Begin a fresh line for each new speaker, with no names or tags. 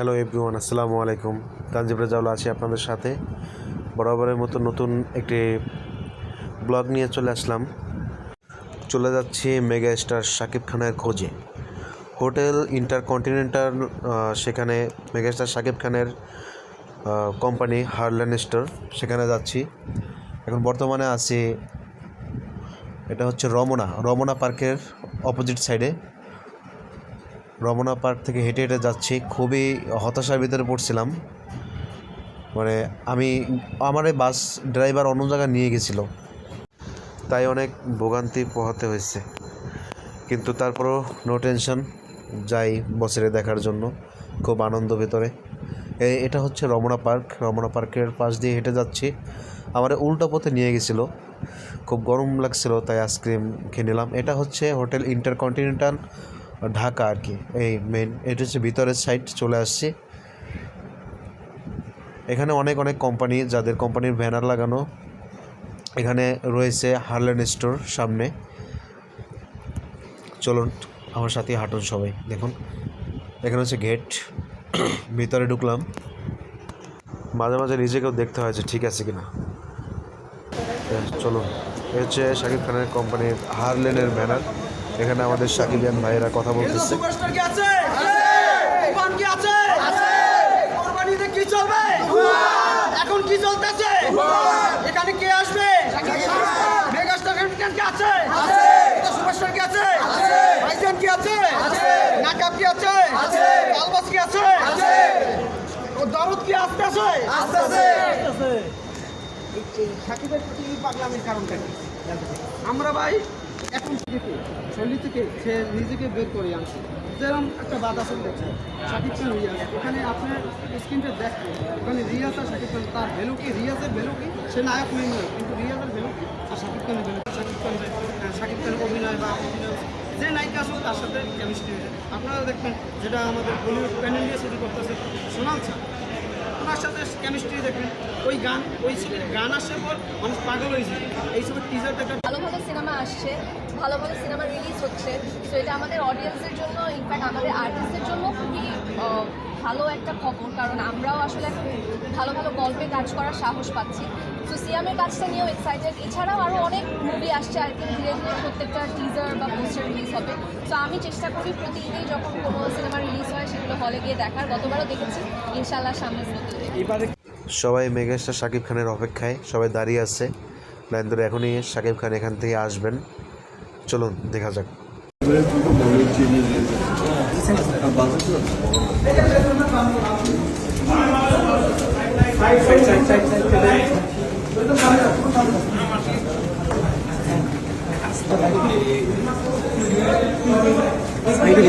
Hello everyone, আসসালামু আলাইকুম। তানজিব রেজাউল আছি আপনাদের সাথে। বরাবরের মতো নতুন একটি ব্লগ নিয়ে চলে আসলাম। চলে যাচ্ছি মেগা স্টার শাকিব খানের খোঁজে। হোটেল ইন্টারকন্টিনেন্টাল সেখানে মেগা স্টার শাকিব খানের কোম্পানি হারল্যান্ড স্টোর সেখানে যাচ্ছি। এখন বর্তমানে আছি, এটা হচ্ছে রমনা রমনা পার্কের অপোজিট সাইডে রমনা পার্ক থেকে হেঁটে হেঁটে যাচ্ছি। খুবই হতাশার ভিতরে পড়ছিলাম। মানে আমি, আমার এই বাস ড্রাইভার অন্য জায়গায় নিয়ে গেছিল। তাই অনেক ভোগান্তি পোহাতে হয়েছে। কিন্তু তারপরও নো টেনশন যাই বছরে দেখার জন্য। খুব আনন্দ ভেতরে। এটা হচ্ছে রমনা পার্ক। রমনা পার্কের পাশ দিয়ে হেঁটে যাচ্ছি। আমার উল্টো পথে নিয়ে গেছিল। খুব গরম লাগছিল, তাই আইসক্রিম খেয়ে নিলাম। এটা হচ্ছে হোটেল ইন্টারকন্টিনেন্টাল ঢাকা আর কি। এই মেন এটা হচ্ছে ভিতরের সাইড চলে আসছি। এখানে অনেক অনেক কোম্পানি যাদের কোম্পানির ব্যানার লাগানো। এখানে রয়েছে হারল্যান্ড স্টোর সামনে। চলুন, আমার সাথে হাঁটুন সবাই, দেখুন। এখানে হচ্ছে গেট ভিতরে ঢুকলাম। মাঝে মাঝে নিজেকেও দেখতে হয় যে ঠিক আছে কিনা। চলুন, এ হচ্ছে শাকিব খানের কোম্পানির হারলেনের ব্যানার এখানে আমাদের শাকিবিয়ান ভাইয়েরা কথা বলতেছে।
সুপারস্টার কি আছে? ইরফান কি আছে? কোরবানিতে কি চলবে? এখন কি চলতেছে? এখানে কে আসবে? মেগাস্টার কি আছে? এটা সুপারস্টার কি আছে? ভাইজান কি আছে? নাকাব কি আছে? আলবাস কি আছে? দরদ কি আসতে আছে? সাকিবের প্রতি পাগলামির কারণটা কি? আমরা ভাই এখন থেকে শৈলী থেকে সে নিজেকে বের করে আনছে। যেরকম একটা বাধা চলে যাচ্ছে শাকিব খান রিয়াজ। ওখানে আপনার স্ক্রিনটা দেখবেন ওখানে রিয়াজ আর শাকিব খান তার ভ্যালু কি? রিয়াজের ভ্যালু কি? সে নায়ক মেন কিন্তু রিয়াজের ভ্যালু কি? আর শাকিব খানের ভ্যালু শাকিব খান আহ, শাকিব খানের অভিনয় বা অভিনয় যে নায়িকা আসলে তার সাথে কেমিস্ট্রি আপনারা দেখবেন যেটা আমাদের বলিউড প্যানেল দিয়ে শুরু করতেছে সোনাল ছাড়। ওনার সাথে কেমিস্ট্রি দেখবেন, ওই গান ওই গান আসার পর মানুষ পাগল হয়েছে এই ছবির টিজার দেখা
ভালো ভালো সিনেমা আসছে ভালো ভালো সিনেমা রিলিজ হচ্ছে। তো এটা আমাদের অডিয়েন্সের জন্য ইনফ্যাক্ট আমাদের আর্টিস্টদের জন্য খুবই ভালো একটা খবর। কারণ আমরাও আসলে এখন ভালো ভালো গল্পে কাজ করার সাহস পাচ্ছি। তো সিয়ামের কাজটা নিয়েও এক্সাইটেড এছাড়াও আরও অনেক মুভি আসছে। আর কি ধীরে ধীরে প্রত্যেকটা টিজার বা পোস্টার রিলিজ হবে। তো আমি চেষ্টা করি প্রতিদিনই যখন কোনো সিনেমা রিলিজ হয়, সেগুলো হলে গিয়ে দেখার। গতবারও দেখেছি। ইনশাল্লাহ সামনে নতুন
সবাই মেগাস্টার শাকিব খানের অপেক্ষায় সবাই দাঁড়িয়ে আছে। লাইন ধরে এখনই শাকিব খান এখান থেকে আসবেন। চলুন দেখা যাক।
সাইডে